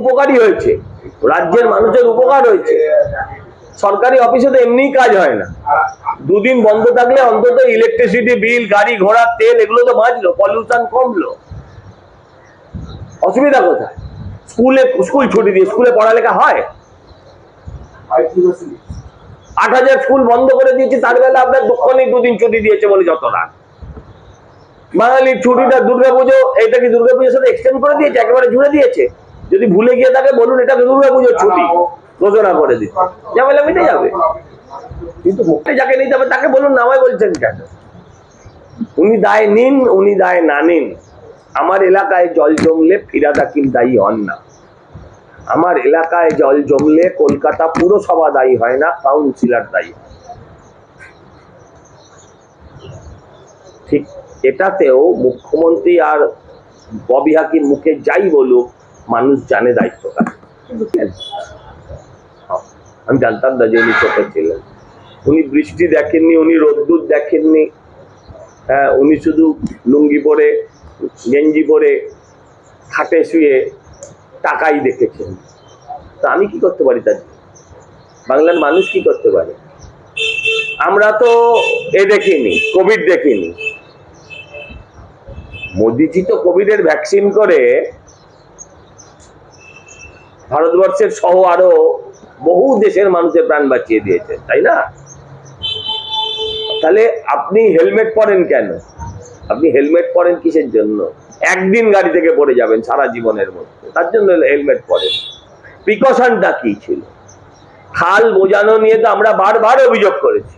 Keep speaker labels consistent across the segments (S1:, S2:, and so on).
S1: উপকারী হয়েছে। রাজ্যের মানুষের উপকার হয়েছে। সরকারি অফিসে তো এমনিই কাজ হয় না। দুদিন বন্ধ থাকলে অন্তত ইলেকট্রিসিটি বিল গাড়ি ঘোড়া, তেল, এগুলো তো বাঁচলো পলিউশন কমলো। অসুবিধা কোথায়? স্কুলে, স্কুল ছুটি দিয়ে স্কুলে পড়ালেখা হয়? আট হাজার স্কুল বন্ধ করে দিয়েছে, তার বেলা আপনার নেই, দুদিন ছুটি দিয়েছে বলে যত রাত বাঙালির ছুটিটা দুর্গাপুজো এটা কি দুর্গাপুজোর সাথে এক্সটেন্ড করে দিয়েছে? একেবারে জুড়ে দিয়েছে? যদি ভুলে গিয়ে থাকে, বলুন, এটা দুর্গাপুজোর ছুটি। ঘোষণা করে দিন। ঝামেলা মিটে যাবে। কিন্তু মুখে যাকে নিতে হবে, তাকে বলুন নামায় বলছেন কেন? উনি দায় নিন, উনি দায় না নিন। আমার এলাকায় জল জমলে ফিরাদ হাকিম দায়ী হন না। আমার এলাকায় জল জমলে কলকাতা পুরসভা দায়ী হয় না, কাউন্সিলর দায়ী ঠিক এটাতেও মুখ্যমন্ত্রী আর ববি হাকিম মুখে যাই বলুক মানুষ জানে দায়িত্বটা। হ্যাঁ, আমি জানতাম না যে উনি চোখে ছিলেন। উনি বৃষ্টি দেখেননি উনি রোদ্দুর দেখেননি। হ্যাঁ উনি শুধু লুঙ্গি পরে গেঞ্জি পরে খাটে শুয়ে টাকাই দেখেছেন। তা আমি কি করতে পারি তার বাংলার মানুষ কি করতে পারে? আমরা তো এ দেখিনি কোভিড দেখিনি। মোদিজি তো কোভিডের ভ্যাকসিন করে ভারতবর্ষের সহ আরও বহু দেশের মানুষের প্রাণ বাঁচিয়ে দিয়েছে, তাই না? তাহলে আপনি হেলমেট পরেন কেন? আপনি হেলমেট পরেন কিসের জন্য? একদিন গাড়ি থেকে পড়ে যাবেন সারা জীবনের মধ্যে, তার জন্য হেলমেট পরেন। প্রিকশনটা কি ছিল? খাল বোঝানো নিয়ে তো আমরা বারবার অভিযোগ করেছি।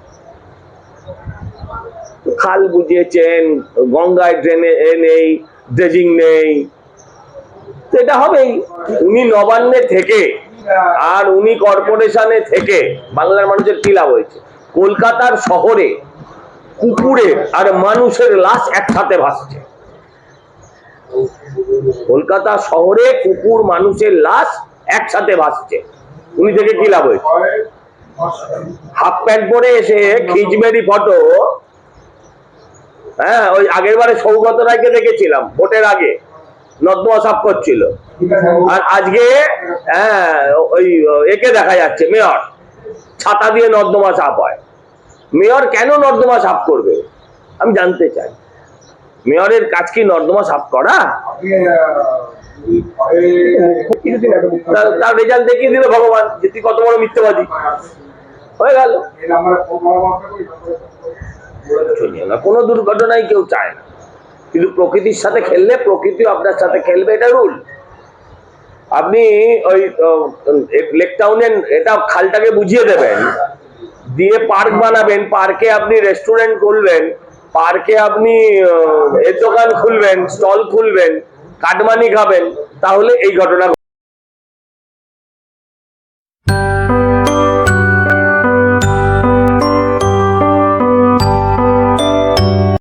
S1: খাল বুঝিয়েছেন, গঙ্গায় ড্রেনে এ নেই ড্রেজিং নেই তো এটা হবেই। উনি নবান্নে থেকে আর উনি কর্পোরেশনে থেকে বাংলার মানুষের কি লাভ হয়েছে? কলকাতার শহরে কুকুরের আর মানুষের লাশ একসাথে ভাসছে। কলকাতা শহরে কুকুর, মানুষের লাশ একসাথে ভাসছে। উনি থেকে কি লাভ হয়েছে? হাফ প্যান্ট পরে এসে খিচবেরি ফটো হ্যাঁ ওই আগের বারে সৌগত রায়কে দেখেছিলাম, ভোটের আগে। নর্দমা সাফ করছিল। আর আজকে হ্যাঁ ওই একে দেখা যাচ্ছে মেয়র। ছাতা দিয়ে নর্দমা সাফ হয়। মেয়র কেন নর্দমা সাফ করবে? আমি জানতে চাই। মেয়রের কাজ কি নর্দমা সাফ করা? তার- রেজাল্ট দেখিয়ে দিল ভগবান যে তুই কত বড় মিথ্যাবাদী। হয়ে গেল। কোনো দুর্ঘটনায় কেউ চায় না। কিন্তু প্রকৃতির সাথে খেললে প্রকৃতি আপনার সাথে খেলবে, এটা রুল। আপনি ওই লেক টাউনের, এটা খালটাকে বুঝিয়ে দেবেন। দিয়ে পার্ক বানাবেন, পার্কে আপনি রেস্টুরেন্ট খুলবেন, পার্কে আপনি এর দোকান খুলবেন, স্টল খুলবেন, কাটমানি খাবেন, তাহলে এই ঘটনা